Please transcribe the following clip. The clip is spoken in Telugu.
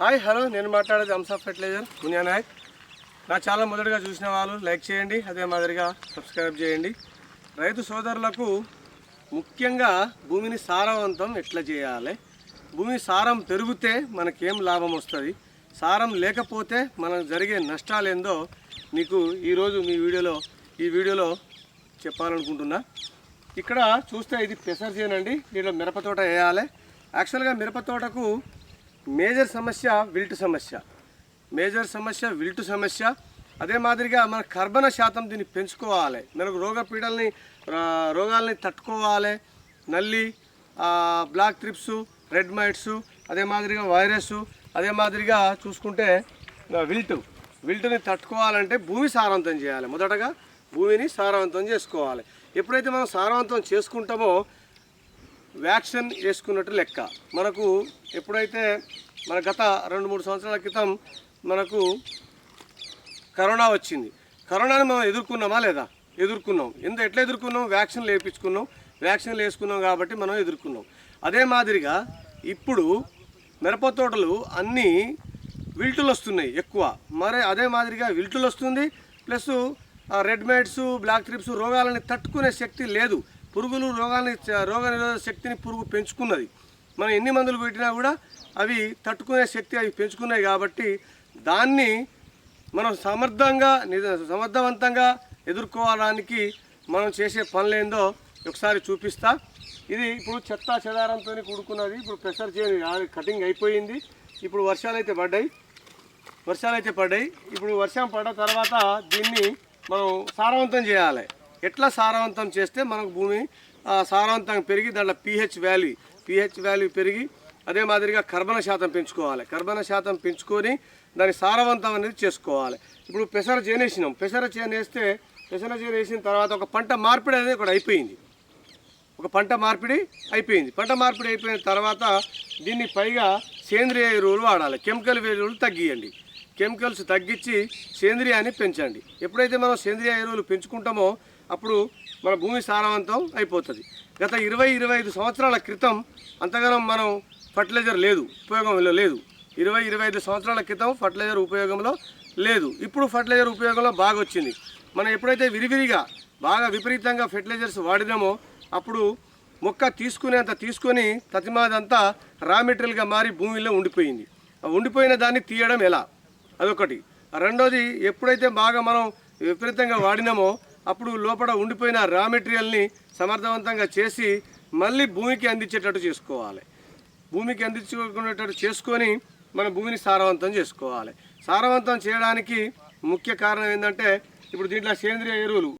Hi hello. నేను మాట్లాడేది అంసా ఫెర్టిలైజర్ పుణ్యా నాయక్. నా చాలా మొదటగా చూసిన వాళ్ళు లైక్ చేయండి అదే మాదిరిగా సబ్స్క్రైబ్ చేయండి. రైతు సోదరులకు ముఖ్యంగా భూమిని సారవంతం ఎట్లా చేయాలి? భూమి సారం పెరిగితే మనకేం లాభం వస్తుంది? సారం లేకపోతే మనకు జరిగే నష్టాలు ఏందో మీకు ఈరోజు మీ వీడియోలో ఈ వీడియోలో చెప్పాలనుకుంటున్నా. ఇక్కడ చూస్తే ఇది పెసర్ చేయనండి దీంట్లో మిరపతోట వేయాలి. యాక్చువల్గా మిరపతోటకు మేజర్ సమస్య విల్ట్ సమస్య. మేజర్ సమస్య విల్టు సమస్య. అదే మాదిరిగా మన కర్బన శాతం దీన్ని పెంచుకోవాలి. మనకు రోగపీడల్ని రోగాల్ని తట్టుకోవాలి. నల్లి బ్లాక్ ట్రిప్స్ రెడ్ మైట్స్ అదే మాదిరిగా వైరస్ అదే మాదిరిగా చూసుకుంటే విల్ట్ విల్టు. విల్టుని తట్టుకోవాలంటే భూమి సారవంతం చేయాలి. మొదటగా భూమిని సారవంతం చేసుకోవాలి. ఎప్పుడైతే మనం సారవంతం చేసుకుంటామో వ్యాక్సిన్ వేసుకున్నట్టు లెక్క. మనకు ఎప్పుడైతే మన గత రెండు మూడు సంవత్సరాల క్రితం మనకు కరోనా వచ్చింది. కరోనాని మనం ఎదుర్కొన్నామా లేదా? ఎదుర్కొన్నాం. ఎంత ఎట్లా ఎదుర్కొన్నాం? వ్యాక్సిన్లు వేయించుకున్నాం వ్యాక్సిన్లు వేసుకున్నాం కాబట్టి మనం ఎదుర్కొన్నాం. అదే మాదిరిగా ఇప్పుడు మిరప తోటలు అన్నీ విల్టులు వస్తున్నాయి ఎక్కువ. మరి అదే మాదిరిగా విల్టులు వస్తుంది. Plus red mites black thrips రోగాలని తట్టుకునే శక్తి లేదు. పురుగులు రోగాన్ని రోగ నిరోధక శక్తిని పురుగు పెంచుకున్నది. మనం ఎన్ని మందులు పెట్టినా కూడా అవి తట్టుకునే శక్తి అవి పెంచుకున్నాయి కాబట్టి దాన్ని మనం సమర్థంగా సమర్థవంతంగా ఎదుర్కోవడానికి మనం చేసే పనులేందో ఒకసారి చూపిస్తా. ఇది ఇప్పుడు చెత్త చెదారంతో కూడుకున్నది. ఇప్పుడు ప్రెషర్ చేయని కటింగ్ అయిపోయింది. ఇప్పుడు వర్షాలు అయితే పడ్డాయి. వర్షాలు అయితే పడ్డాయి. ఇప్పుడు వర్షం పడ్డ తర్వాత దీన్ని మనం సారవంతం చేయాలి. ఎట్లా సారవంతం చేస్తే మనకు భూమి సారవంతం సారవంతంగా పెరిగి దాంట్లో పిహెచ్ వాల్యూ పిహెచ్ వాల్యూ పెరిగి అదే మాదిరిగా కర్బన శాతం పెంచుకోవాలి. కర్బన శాతం పెంచుకొని దాని సారవంతం అనేది చేసుకోవాలి. ఇప్పుడు పెసర చేనేసినాం. పెసర చేనేస్తే పెసర చేనేసిన తర్వాత ఒక పంట మార్పిడి అనేది ఇక్కడ అయిపోయింది. ఒక పంట మార్పిడి అయిపోయింది. పంట మార్పిడి అయిపోయిన తర్వాత దీన్ని పైగా సేంద్రియ ఎరువులు వాడాలి. కెమికల్ ఎరువులు తగ్గియండి. కెమికల్స్ తగ్గించి సేంద్రియాన్ని పెంచండి. ఎప్పుడైతే మనం సేంద్రియ ఎరువులు పెంచుకుంటామో అప్పుడు మన భూమి సారవంతం అయిపోతుంది. గత ఇరవై ఇరవై ఐదు సంవత్సరాల క్రితం అంతగానం మనం ఫర్టిలైజర్ లేదు ఉపయోగంలో లేదు. ఇరవై ఇరవై ఐదు సంవత్సరాల క్రితం ఫర్టిలైజర్ ఉపయోగంలో లేదు. ఇప్పుడు ఫర్టిలైజర్ ఉపయోగంలో బాగా వచ్చింది మనం ఎప్పుడైతే విరివిరిగా బాగా విపరీతంగా ఫెర్టిలైజర్స్ వాడినామో అప్పుడు మొక్క తీసుకునేంత తీసుకొని తతిమాదంతా రా మెటీరియల్గా మారి భూమిలో ఉండిపోయింది. ఉండిపోయిన దాన్ని తీయడం ఎలా? అదొకటి. రెండోది ఎప్పుడైతే బాగా మనం విపరీతంగా వాడినామో అప్పుడు లోపల ఉండిపోయిన రా మెటీరియల్ని సమర్థవంతంగా చేసి మళ్ళీ భూమికి అందించేటట్టు చేసుకోవాలి. భూమికి అందించుకునేటట్టు చేసుకొని మన భూమిని సారవంతం చేసుకోవాలి. సారవంతం చేయడానికి ముఖ్య కారణం ఏంటంటే ఇప్పుడు దీంట్లో సేంద్రియ ఎరువులు